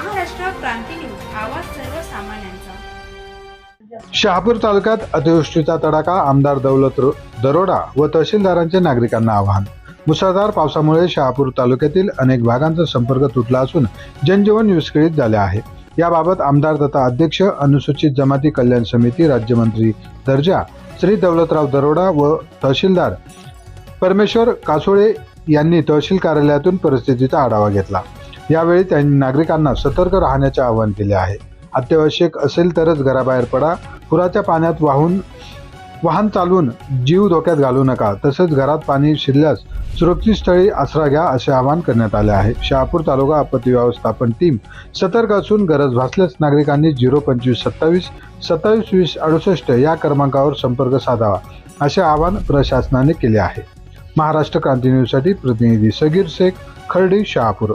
क्रांती news आवाज सर्वसामान्यांचा. शहापूर तालुक्यात अतिवृष्टीचा तडाखा आमदार दौलत दरोडा व तहसीलदारांचे नागरिकांना आवाहन. मुसळधार पावसामुळे शहापूर तालुक्यातील अनेक भागांचा संपर्क तुटला असून जनजीवन विस्कळीत झाले आहे. याबाबत आमदार तथा अध्यक्ष अनुसूचित जमाती कल्याण समिती राज्यमंत्री दर्जा श्री दौलतराव दरोडा व तहसीलदार परमेश्वर कासोळे यांनी तहसील कार्यालयातून परिस्थितीचा आढावा घेतला. यावेळी त्यांनी नागरिकांना सतर्क राहण्याचे आवाहन केले आहे. अत्यावश्यक असेल तरच घराबाहेर पडा. पुराच्या पाण्यात वाहून वाहन चालवून जीव धोक्यात घालू नका. तसेच घरात पाणी शिरल्यास सुरक्षित स्थळी आसरा घ्या असे आवाहन करण्यात आले आहे. शहापूर तालुका आपत्ती व्यवस्थापन टीम सतर्क असून गरज भासल्यास नागरिकांनी झिरो पंचवीस सत्तावीस सत्तावीस वीस अडुसष्ट या क्रमांकावर संपर्क साधावा असे आवाहन प्रशासनाने केले आहे. महाराष्ट्र क्रांती न्यूजसाठी प्रतिनिधी सगीर शेख खर्डी शहापूर.